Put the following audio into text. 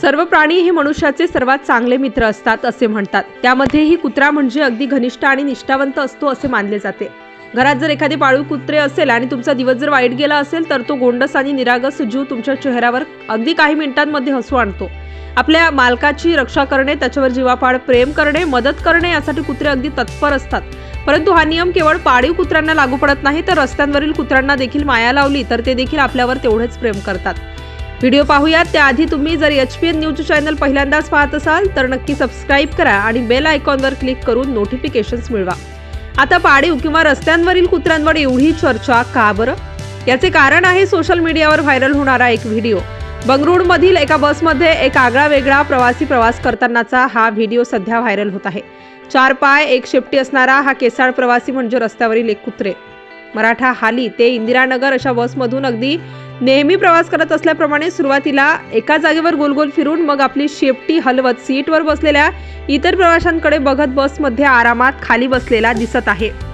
सर्व प्राणी हे मनुष्याचे सर्वात चांगले मित्र असतात असे म्हणतात. त्यामध्येही कुत्रा म्हणजे अगदी घनिष्ठ आणि निष्ठावंत असतो असे मानले जाते. घरात जर एखादे पाळीव कुत्रे असेल आणि तुमचा दिवस जर वाईट गेला असेल तर तो गोंडस आणि निरागस जीव तुमच्या चेहऱ्यावर अगदी काही मिनिटांमध्ये हसू आणतो. आपल्या मालकाची रक्षा करणे त्याच्यावर जीवापाड प्रेम करणे मदत करणे यासाठी कुत्रे अगदी तत्पर असतात. परंतु हा नियम केवळ पाळीव कुत्र्यांना लागू पडत नाही तर रस्त्यांवरील कुत्र्यांना देखील माया लावली तर ते देखील आपल्यावर तेवढेच प्रेम करतात. व्हिडिओ पाहूयात. त्याआधी तुम्ही जर H P N news channel पहिल्यांदाच पाहत असाल तर नक्की सबस्क्राईब करा आणि बेल आयकॉनवर क्लिक करून नोटिफिकेशन्स मिळवा. आता पाळीव किंवा रस्त्यांवरील कुत्र्यांवर एवढी चर्चा का बरं? याचे कारण आहे सोशल मीडियावर व्हायरल होणारा एक व्हिडिओ बंगळुरूमधील एका बसमध्ये एक आगळा वेगळा प्रवासी प्रवास करतानाचा हा व्हिडिओ सध्या व्हायरल होत आहे. चार पाय एक शेपटी असणारा हा केसाळ प्रवासी म्हणजे रस्त्यावरील एक कुत्रे. मराठा हाली ते इंदिरानगर अशा बसमधून अगदी नेहमी प्रवास करत असल्याप्रमाणे सुरुवातीला एका जागेवर गोलगोल फिरून मग आपली शेपटी हलवत सीटवर बसलेल्या इतर प्रवाशांकडे बघत बसमध्ये आरामात खाली बसलेला दिसत आहे.